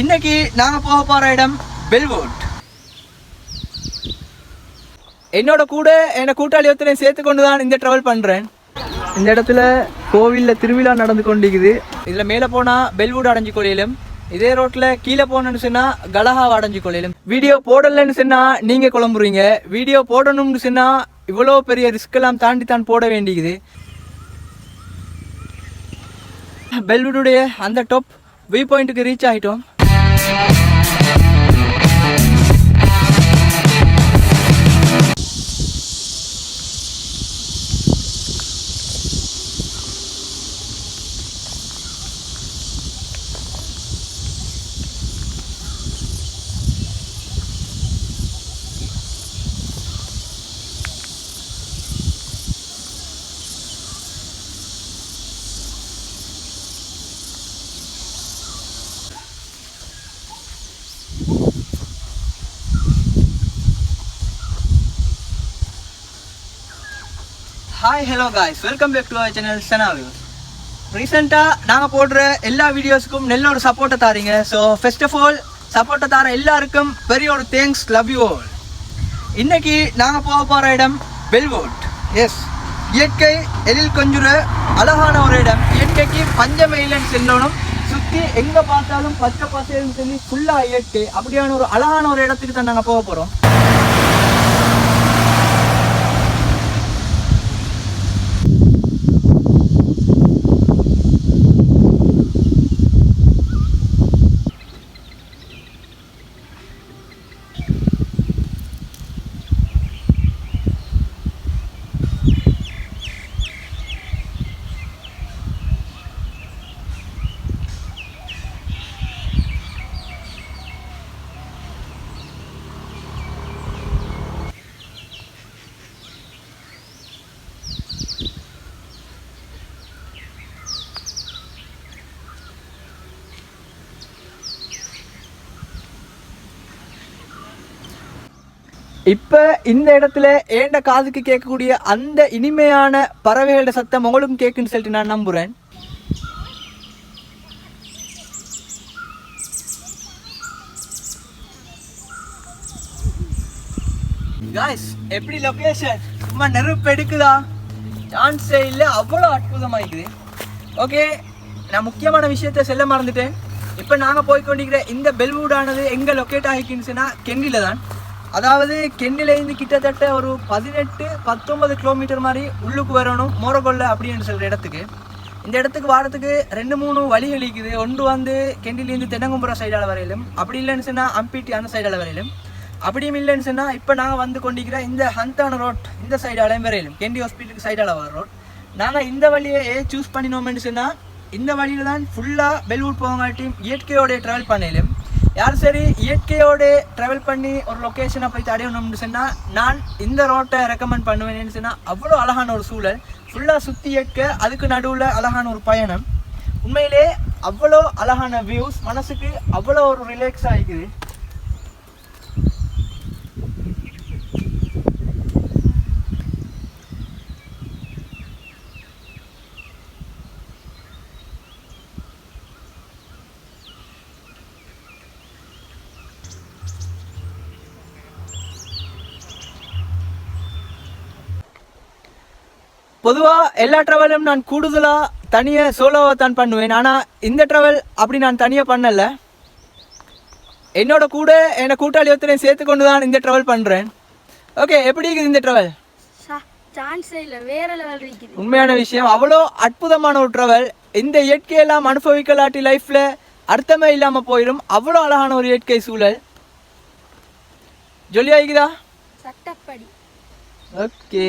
இன்னைக்கு நாங்க போக போற இடம் பெல்வுட். என்னோட கூட என்னை கூட்டாளி ஒருத்தரையும் சேர்த்து கொண்டு தான் இந்த ட்ராவல் பண்றேன். இந்த இடத்துல கோவில்ல திருவிழா நடந்து கொண்டிருக்குது. இதுல மேல போனா பெல்வுட் அடைஞ்சு கொள்ளையிலும் இதே ரோட்ல கீழே போனோம்னு சொன்னா கலஹாவை அடைஞ்சு கொள்ளையிலும் வீடியோ போடலன்னு சொன்னா நீங்க குழம்புறீங்க. வீடியோ போடணும்னு சொன்னா இவ்வளோ பெரிய ரிஸ்க் எல்லாம் தாண்டி தான் போட வேண்டியது. பெல்வுடைய அந்த டாப் வியூ பாயிண்ட்டுக்கு ரீச் ஆகிட்டோம் Thank you. Hi hello guys welcome back to our channel சனாவியூ ரீசெண்டாக நாங்கள் போடுற எல்லா வீடியோஸுக்கும் நல்ல ஒரு சப்போர்ட்டை தாரீங்க. ஸோ ஃபர்ஸ்ட் ஆஃப் ஆல் சப்போர்ட்டை தார எல்லாருக்கும் பெரிய ஒரு தேங்க்ஸ் லவ் யூ ஆல் இன்னைக்கு நாங்கள் போக போகிற இடம் பெல்வுட் எஸ் இயற்கை எழில் கொஞ்சுற அழகான ஒரு இடம். இயற்கைக்கு பஞ்சம இல்லைன்னு சுற்றி எங்கே பார்த்தாலும் பச்சை பசேல்னு சொல்லி ஃபுல்லாக இயற்கை அப்படியான ஒரு அழகான ஒரு இடத்துக்கு தான் நாங்கள் போக போகிறோம் இப்போ இந்த இடத்துல ஏண்ட காதுக்கு கேட்கக்கூடிய அந்த இனிமையான பறவைகளோட சத்தம் உங்களுக்கும் கேட்குன்னு சொல்லிட்டு நான் நம்புகிறேன் காய்ஸ் எப்படி லொக்கேஷன் சும்மா நெருப்பு எடுக்குதா? சான்ஸே இல்லை அவ்வளோ அற்புதமாக இருக்குது. ஓகே நான் முக்கியமான விஷயத்த செல்ல மறந்துட்டேன். இப்போ நாங்கள் போய் கொண்டிருக்கிற இந்த பெல்வுடானது எங்கே லொக்கேட் ஆகிக்குன்னு சொன்னால் கெண்டியில் தான். அதாவது கெண்டிலேருந்து கிட்டத்தட்ட ஒரு பதினெட்டு பத்தொன்பது கிலோமீட்டர் மாதிரி உள்ளுக்கு வரணும் மோரகொல்ல அப்படின்னு சொல்கிற இடத்துக்கு. இந்த இடத்துக்கு வாரத்துக்கு ரெண்டு மூணு வழி இருக்குது ஒன்று வந்து கெண்டிலேருந்து தென்னங்கும்புரம் சைடால் வரையிலும். அப்படி இல்லைன்னு சொன்னால் அம்பிட்டி அந்த சைடால் வரையிலும். அப்படியும் இல்லைன்னு சொன்னால் இப்போ நாங்கள் வந்து கொண்டிருக்கிற இந்த ஹந்தான ரோட் இந்த சைடாலையும் வரையிலும். கெண்டி ஹாஸ்பிட்டலுக்கு சைடால் வர ரோட் நாங்கள் இந்த வழியை சூஸ் பண்ணினோம்னு சொன்னால் இந்த வழியில் தான் ஃபுல்லாக பெல்வுட் போகாட்டியும் இயற்கையோட ட்ராவல் பண்ணலும் யார் சரி இயற்கையோடு ட்ராவல் பண்ணி ஒரு லொக்கேஷனை போய் அடையணும்னு சொன்னால் நான் இந்த ரோட்டை ரெக்கமெண்ட் பண்ணுவேன்னு சொன்னால் அவ்வளோ அழகான ஒரு சூழல். ஃபுல்லாக சுற்றி இயற்கை அதுக்கு நடுவில் அழகான ஒரு பயணம். உண்மையிலே அவ்வளோ அழகான வியூஸ் மனசுக்கு அவ்வளோ ஒரு ரிலாக்ஸ் ஆகிக்குது பொதுவாக எல்லா ட்ராவலும் நான் கூடுதலாக தனியாக சோலோவை தான் பண்ணுவேன். ஆனால் இந்த ட்ராவல் அப்படி நான் தனியாக பண்ணல. என்னோட கூட என்னை கூட்டாளி ஒருத்தரையும் சேர்த்து கொண்டு தான் இந்த ட்ராவல் பண்ணுறேன் ஓகே எப்படி இருக்குது இந்த ட்ராவல் சான்ஸே இல்லை. வேற லெவல் இருக்குது. உண்மையான விஷயம். அவ்வளோ அற்புதமான ஒரு ட்ராவல் இந்த இயற்கையெல்லாம் அனுபவிக்கலாட்டி லைஃப்பில் அர்த்தமே இல்லாமல் போயிடும் அவ்வளோ அழகான ஒரு இயற்கை சூழல். ஜொலியா இருக்குதா சட்டப்படி. ஓகே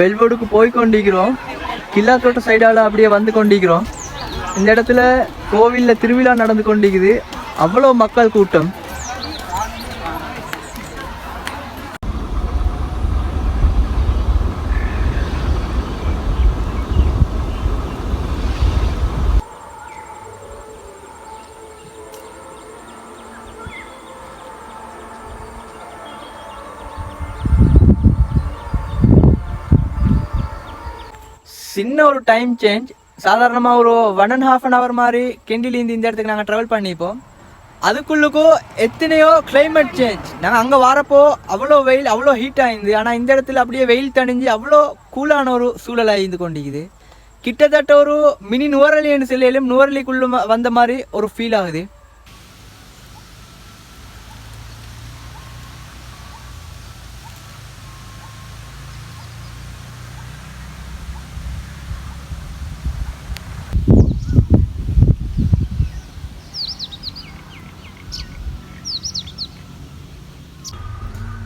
பெல்வோடுக்கு போய் கொண்டிருக்கிறோம். கில்லாத்தோட்ட சைடால் அப்படியே வந்து கொண்டிருக்கிறோம். இந்த இடத்துல கோவிலில் திருவிழா நடந்து கொண்டிருக்குது. அவ்வளோ மக்கள் கூட்டம். சின்ன ஒரு டைம் சேஞ்ச் சாதாரணமாக ஒரு one and half an hour மாதிரி கெண்டிலேருந்து இந்த இடத்துக்கு நாங்கள் ட்ராவல் பண்ணிப்போம் அதுக்குள்ளுக்கும் எத்தனையோ கிளைமேட் சேஞ்ச் நாங்கள் அங்கே வரப்போ அவ்வளோ வெயில் அவ்வளோ ஹீட் ஆயிருந்து ஆனால் இந்த இடத்துல அப்படியே வெயில் தணிஞ்சு அவ்வளோ கூலான ஒரு சூழல் ஆயிருந்து கொண்டிருக்குது. கிட்டத்தட்ட ஒரு மினி நுவரலின்னு சொல்லியும் நுவரலிக்குள்ள ம- வந்த மாதிரி ஒரு ஃபீல் ஆகுது.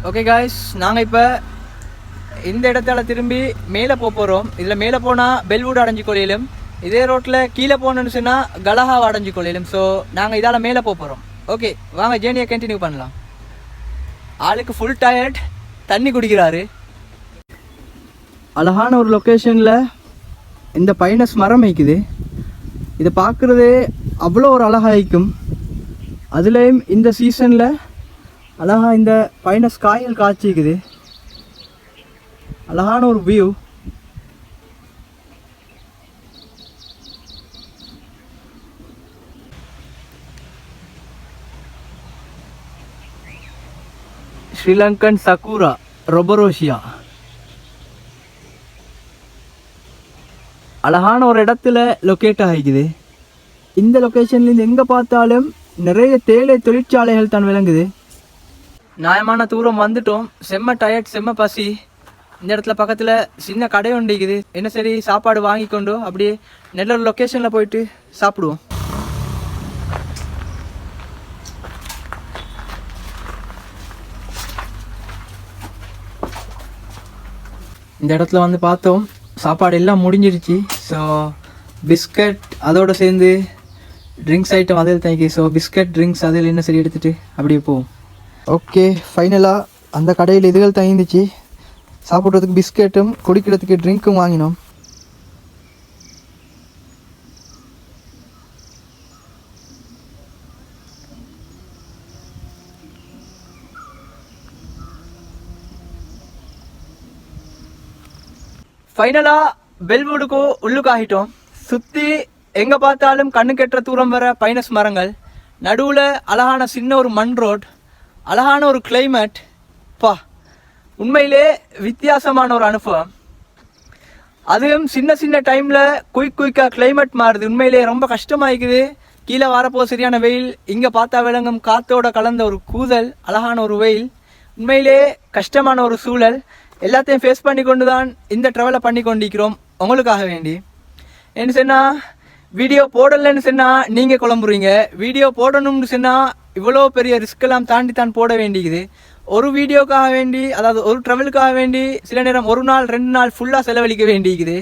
ஓகே காய்ஸ் நாங்கள் இப்போ இந்த இடத்தால திரும்பி மேலே போக போகிறோம் இதில் மேலே போனால் பெல்வுட் அடைஞ்சு கொள்ளையிலும் இதே ரோட்டில் கீழே போகணுன்னு சொன்னால் கலஹாவை அடைஞ்சு கொள்ளையிலும் ஸோ நாங்கள் இதால் மேலே போக போகிறோம் ஓகே வாங்க ஜேர்னியை கண்டினியூ பண்ணலாம். ஆளுக்கு ஃபுல் டயர்ட் தண்ணி குடிக்கிறாரு. அழகான ஒரு லொக்கேஷனில் இந்த பைனஸ் மரம் வைக்குது. இதை பார்க்குறதே அவ்வளோ ஒரு அழகாய்க்கும். அதுலேயும் இந்த சீசனில் அழகா இந்த பைனஸ் காயல் காய்ச்சிக்குது அழகான ஒரு வியூ ஸ்ரீலங்கன் சக்கூரா ரொபரோஷியா. அழகான ஒரு இடத்துல லொக்கேட் ஆகிக்குது. இந்த லொக்கேஷன்லேருந்து எங்கே பார்த்தாலும் நிறைய தேயிலை தொழிற்சாலைகள் தான் விளங்குது. நியாயமான தூரம் வந்துட்டோம். செம்ம டயர்ட் செம்ம பசி. இந்த இடத்துல பக்கத்தில் சின்ன கடை ஒண்டிக்குது என்ன சரி சாப்பாடு வாங்கி கொண்டோ அப்படியே நெல்லூர் லொக்கேஷனில் போயிட்டு சாப்பிடுவோம். இந்த இடத்துல வந்து பார்த்தோம். சாப்பாடு எல்லாம் முடிஞ்சிருச்சு. ஸோ பிஸ்கட் அதோடு சேர்ந்து ட்ரிங்க்ஸ் ஐட்டம் அதில் தேங்கி. ஸோ பிஸ்கட் ட்ரிங்க்ஸ் அதில் என்ன சரி எடுத்துகிட்டு அப்படியே போவோம். ஓகே ஃபைனலாக அந்த கடையில் இதுகள் தங்கிந்துச்சு சாப்பிட்றதுக்கு பிஸ்கெட்டும் குடிக்கிறதுக்கு ட்ரிங்க்கும் வாங்கினோம். ஃபைனலாக பெல்வுடுக்கு உள்ளுக்கு ஆகிட்டோம் சுற்றி எங்கே பார்த்தாலும் கண்ணு கெட்டுற தூரம் வர பைனஸ் மரங்கள். நடுவில் அழகான சின்ன ஒரு மண் ரோட். அழகான ஒரு கிளைமேட் பா உண்மையிலே வித்தியாசமான ஒரு அனுபவம். அதுவும் சின்ன சின்ன டைமில் குயிக் குயிக்காக கிளைமேட் மாறுது. உண்மையிலே ரொம்ப கஷ்டமாயிக்குது. கீழே வரப்போ சரியான வெயில் இங்கே பார்த்தா விளங்கும் காத்தோட கலந்த ஒரு கூதல் அழகான ஒரு வெயில். உண்மையிலே கஷ்டமான ஒரு சூழல். எல்லாத்தையும் ஃபேஸ் பண்ணி கொண்டு தான் இந்த ட்ராவலை பண்ணி கொண்டிருக்கிறோம் உங்களுக்காக வேண்டி. என்ன சொன்னால் வீடியோ போடலைன்னு சொன்னால் நீங்கள் குழம்புறீங்க. வீடியோ போடணும்னு சொன்னால் இவ்வளோ பெரிய ரிஸ்க் எல்லாம் தாண்டி தான் போட வேண்டியது ஒரு வீடியோக்காக வேண்டி அதாவது ஒரு ட்ராவலுக்காக வேண்டி சில நேரம் ஒரு நாள் ரெண்டு நாள் ஃபுல்லாக செலவழிக்க வேண்டியிருக்குது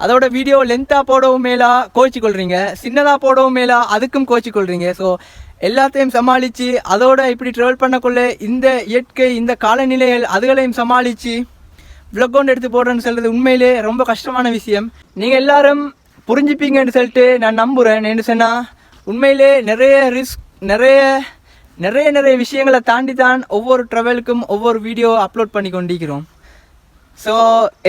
அதோட வீடியோ லென்த்தாக போடவும் மேலா கோச்சு கொள்றீங்க சின்னதாக போடவும் மேலா அதுக்கும் கோச்சு கொள்றீங்க ஸோ எல்லாத்தையும் சமாளித்து அதோட இப்படி ட்ராவல் பண்ணக்குள்ள இந்த இயற்கை இந்த காலநிலைகள் அதுகளையும் சமாளித்து ப்ளக் ஒன்று எடுத்து போடுறேன்னு சொல்கிறது உண்மையிலே ரொம்ப கஷ்டமான விஷயம். நீங்கள் எல்லாரும் புரிஞ்சுப்பீங்கன்னு சொல்லிட்டு நான் நம்புகிறேன் என்ன சொன்னால் உண்மையிலே நிறைய ரிஸ்க் நிறைய நிறைய நிறைய விஷயங்களை தாண்டி தான் ஒவ்வொரு ட்ராவலுக்கும் ஒவ்வொரு வீடியோ அப்லோட் பண்ணி கொண்டிருக்கிறோம். ஸோ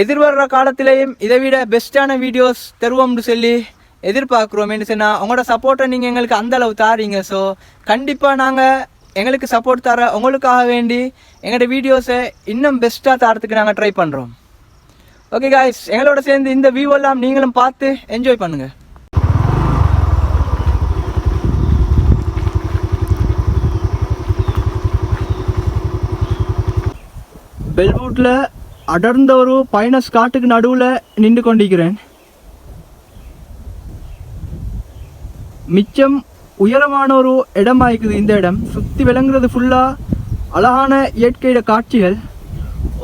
எதிர்வர்ற காலத்திலையும் இதை விட பெஸ்ட்டான வீடியோஸ் தருவோம்னு சொல்லி எதிர்பார்க்குறோம். என்ன சொன்னால் உங்களோட சப்போர்ட்டை நீங்கள் எங்களுக்கு அந்த அளவு தாரீங்க. ஸோ கண்டிப்பாக நாங்கள் எங்களுக்கு சப்போர்ட் தர உங்களுக்காக வேண்டி எங்களோட வீடியோஸை இன்னும் பெஸ்ட்டாக தரத்துக்கு நாங்கள் ட்ரை பண்ணுறோம் ஓகே காய்ஸ் எங்களோட சேர்ந்து இந்த வியூ எல்லாம் நீங்களும் பார்த்து என்ஜாய் பண்ணுங்கள் பெல்வூட்டில் அடர்ந்த ஒரு பைனஸ் காட்டுக்கு நடுவில் நின்று கொண்டிருக்கிறேன். மிச்சம் உயரமான ஒரு இடமாயிருக்குது இந்த இடம். சுற்றி விளங்குறது ஃபுல்லாக அழகான இயற்கையிட காட்சிகள்.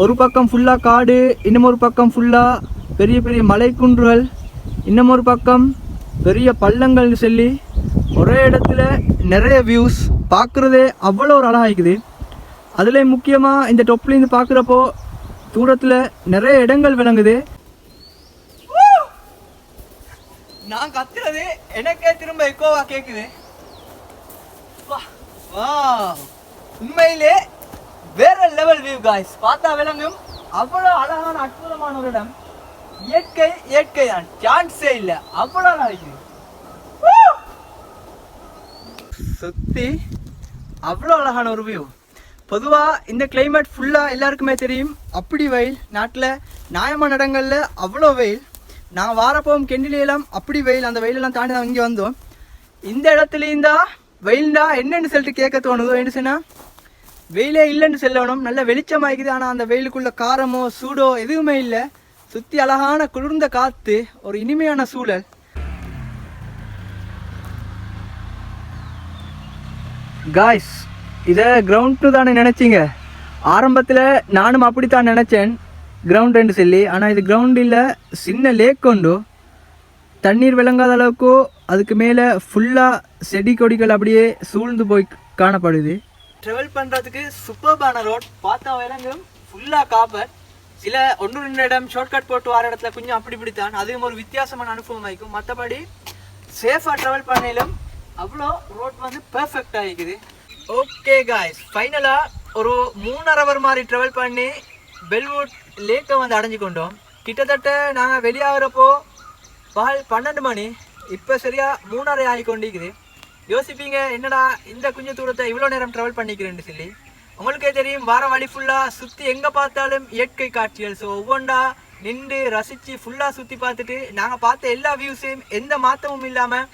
ஒரு பக்கம் ஃபுல்லாக காடு இன்னும் ஒரு பக்கம் ஃபுல்லாக பெரிய பெரிய மலைக்குன்றுகள் இன்னும் ஒரு பக்கம் பெரிய பள்ளங்கள்னு சொல்லி ஒரே இடத்துல நிறைய வியூஸ் பார்க்குறதே அவ்வளோ ஒரு அழகாயிருக்குது அதில் முக்கியமாக இந்த டொப்லேருந்து பார்க்குறப்போ தூரத்தில் நிறைய இடங்கள் விளங்குது. நான் கத்துறது எனக்கே திரும்ப எக்கோவா கேட்குது வா உண்மையிலே வேற லெவல் வியூ காய்ஸ் பார்த்தா விளங்கும். அவ்வளோ அழகான அற்புதமான ஒரு இடம். இயற்கை இயற்கை தான். சான்ஸே இல்லை. அவ்வளோ நாளைக்கு சுத்தி அவ்வளோ அழகான ஒரு வியூ பொதுவாக இந்த கிளைமேட் ஃபுல்லாக எல்லாருக்குமே தெரியும். அப்படி வெயில் நாட்டில் நியாயமான இடங்களில் அவ்வளோ வெயில். நான் வாரப்போம் கெண்டிலையெல்லாம் அப்படி வெயில். அந்த வெயிலெல்லாம் தாண்டி தான் இங்கே வந்தோம். இந்த இடத்துலையும் தான் வெயில்டா என்னென்னு சொல்லிட்டு கேட்க தோணுதோ என்ன சொன்னால் வெயிலே இல்லைன்னு சொல்லணும். நல்ல வெளிச்சமாகிக்குது ஆனால் அந்த வெயிலுக்குள்ள காரமோ சூடோ எதுவுமே இல்லை. சுற்றி அழகான குளிர்ந்த காற்று ஒரு இனிமையான சூழல். காய்ஸ் இதை கிரவுண்ட்னு தானே நினச்சிங்க? ஆரம்பத்தில் நானும் அப்படித்தான் நினச்சேன். கிரவுண்டுன்னு சொல்லி. ஆனால் இது கிரவுண்ட் இல்லை சின்ன லேக் கொண்டு தண்ணீர் விளங்காத அளவுக்கு அதுக்கு மேலே ஃபுல்லாக செடி கொடிகள் அப்படியே சூழ்ந்து போய் காணப்படுது. ட்ராவல் பண்ணுறதுக்கு சூப்பர்பான ரோட் பார்த்தா விலங்கும் ஃபுல்லாக காப்பர். சில ஒன்று ரெண்டு இடம் ஷார்ட்கட் போட்டு வர இடத்துல கொஞ்சம் அப்படி இப்படித்தான். அதுவும் ஒரு வித்தியாசமான அனுபவம் ஆகிக்கும் மற்றபடி சேஃபாக ட்ராவல் பண்ணையிலும் அவ்வளோ ரோட் வந்து பெர்ஃபெக்ட் ஆகிக்குது ஓகே காய்ஸ் ஃபைனலாக ஒரு மூணரை அவர் மாதிரி ட்ராவல் பண்ணி பெல்வுட் லேக்கை வந்து அடைஞ்சு கொண்டோம் கிட்டத்தட்ட நாங்கள் வெளியாகிறப்போ பால் பன்னெண்டு மணி. இப்போ சரியாக மூணரை ஆகி கொண்டிருக்குது யோசிப்பீங்க என்னடா இந்த குஞ்சு தூரத்தை இவ்வளோ நேரம் ட்ராவல் பண்ணிக்கிறேன்னு சொல்லி. உங்களுக்கே தெரியும் வார வழி ஃபுல்லாக சுற்றி எங்கே பார்த்தாலும் இயற்கை காட்சிகள். ஸோ ஒவ்வொன்றா நின்று ரசித்து ஃபுல்லாக சுற்றி பார்த்துட்டு நாங்கள் பார்த்த எல்லா வியூஸையும் எந்த மாற்றமும் இல்லாமல்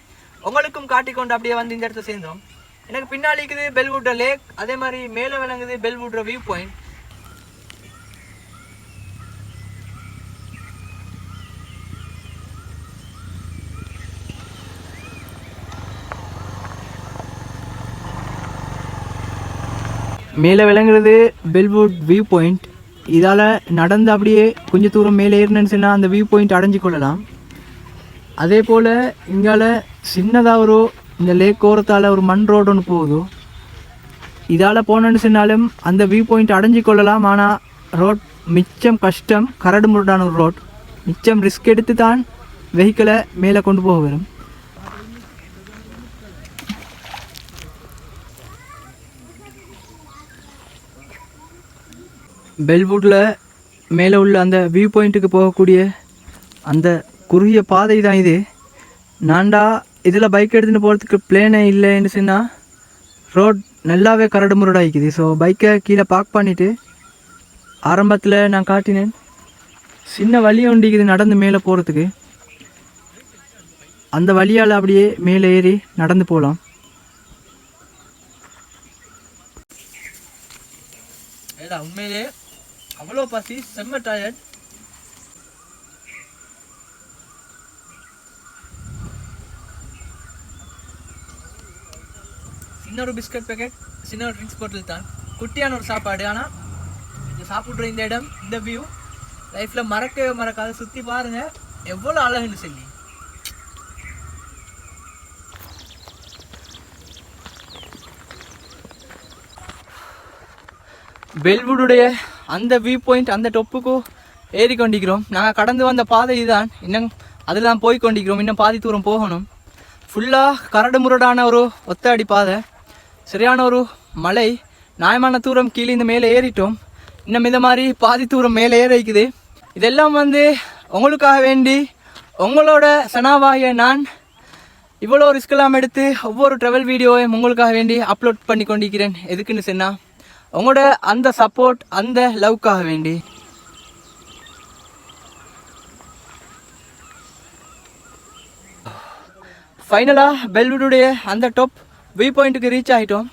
உங்களுக்கும் காட்டிக்கொண்டு அப்படியே வந்து இந்த இடத்துல சேர்ந்தோம். எனக்கு பின்னாடி இருக்குது பெல்வுட்ர லேக் அதே மாதிரி மேலே விளங்குது பெல்வுட்ர வியூ பாயிண்ட் மேலே விளங்குறது பெல்வுட் வியூ பாயிண்ட் இதால் நடந்து அப்படியே கொஞ்சம் தூரம் மேலே ஏறினேன்னு சொன்னால் அந்த வியூ பாயிண்ட் அடைஞ்சு கொள்ளலாம். அதே போல் இங்கால சின்னதாக ஒரு இந்த லேக் ஓரத்தால் ஒரு மண் ரோடு ஒன்று போகுது இதால் போனேன்னு சொன்னாலும் அந்த வியூ பாயிண்ட் அடைஞ்சு கொள்ளலாம். ஆனால் ரோட் மிச்சம் கஷ்டம் கரடு முரடான ஒரு ரோட் மிச்சம் ரிஸ்க் எடுத்து தான் வெஹிக்கிளை மேலே கொண்டு போக வரும். பெல்வுட்டில் மேலே உள்ள அந்த வியூ பாயிண்ட்டுக்கு போகக்கூடிய அந்த குறுகிய பாதை தான் இது. நான்டா இதில் பைக் எடுத்துகிட்டு போகிறதுக்கு பிளேனே இல்லைன்னு சொன்னால் ரோட் நல்லாவே கரடு முரடாகிக்குது ஸோ பைக்கை கீழே பார்க் பண்ணிவிட்டு ஆரம்பத்தில் நான் காட்டினேன் சின்ன வழி ஒண்டிக்குது நடந்து மேலே போகிறதுக்கு அந்த வழியால் அப்படியே மேலே ஏறி நடந்து போகலாம். உண்மையிலே அவ்வளோ பசி செம்ம டயர்ட் இன்னொரு பிஸ்கட் பேக்கெட் சின்ன ஒரு ட்ரிங்க்ஸ் பாட்டில் தான் குட்டியான ஒரு சாப்பாடு. ஆனால் இது சாப்பிட்ற இந்த இடம் இந்த வியூ லைஃப்பில் மறக்கவே மறக்காத சுற்றி பாருங்கள் எவ்வளோ அழகுன்னு சொல்லி. பெல்வுடைய அந்த வியூ பாயிண்ட் அந்த டொப்புக்கும் ஏறி கொண்டிருக்கிறோம். நாங்கள் கடந்து வந்த பாதை இதுதான். இன்னும் அதெல்லாம் போய் கொண்டிருக்கிறோம். இன்னும் பாதி தூரம் போகணும். ஃபுல்லாக கரடு முரடான ஒரு ஒத்தடி பாதை. சரியான ஒரு மலை நியாயமான தூரம் கீழே இந்த மேலே ஏறிட்டோம். இன்னும் இந்த மாதிரி பாதி தூரம் மேலே ஏற வைக்குது. இதெல்லாம் வந்து உங்களுக்காக வேண்டி உங்களோட சனாவாகிய நான் இவ்வளோ ரிஸ்கெல்லாம் எடுத்து ஒவ்வொரு ட்ராவல் வீடியோவையும் உங்களுக்காக வேண்டி அப்லோட் பண்ணி கொண்டிருக்கிறேன். எதுக்குன்னு சொன்னால் உங்களோட அந்த சப்போர்ட் அந்த லவ்க்காக வேண்டி. ஃபைனலாக பெல்வுடைய அந்த டாப் வியூ பாயிண்ட்டுக்கு ரீச் ஆகிட்டோம்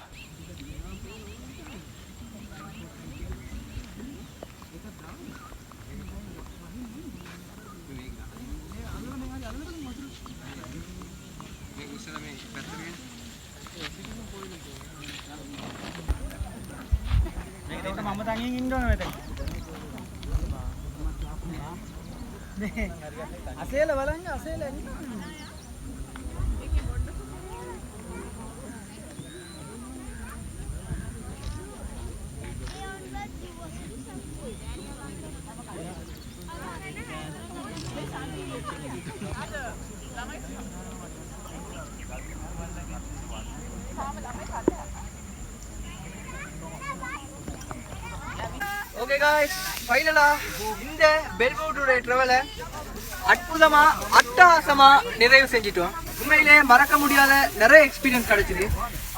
காய்ஸ் ஃபைனலாக இந்த பெல்போட்டோட ட்ராவலை அற்புதமா அட்டகாசமா நிறைவு செஞ்சிட்டோம். உண்மையிலே மறக்க முடியாத நிறைய எக்ஸ்பீரியன்ஸ் கிடைச்சிது.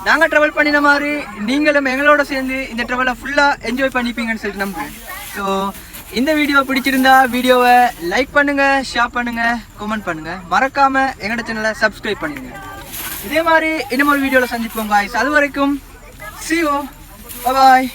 நாங்கள் ட்ராவல் பண்ணின மாதிரி நீங்களும் எங்களோட சேர்ந்து இந்த ட்ராவலை ஃபுல்லாக என்ஜாய் பண்ணிப்பீங்கன்னு சொல்லிட்டு நம்புறேன். ஸோ இந்த வீடியோ பிடிச்சிருந்தா வீடியோவை லைக் பண்ணுங்க ஷேர் பண்ணுங்க கமெண்ட் பண்ணுங்க. மறக்காம எங்களோட சேனலை சப்ஸ்கிரைப் பண்ணுங்க இதே மாதிரி இன்னும் ஒரு வீடியோவில் சந்திப்போம் காய்ஸ் அது வரைக்கும் see பாய்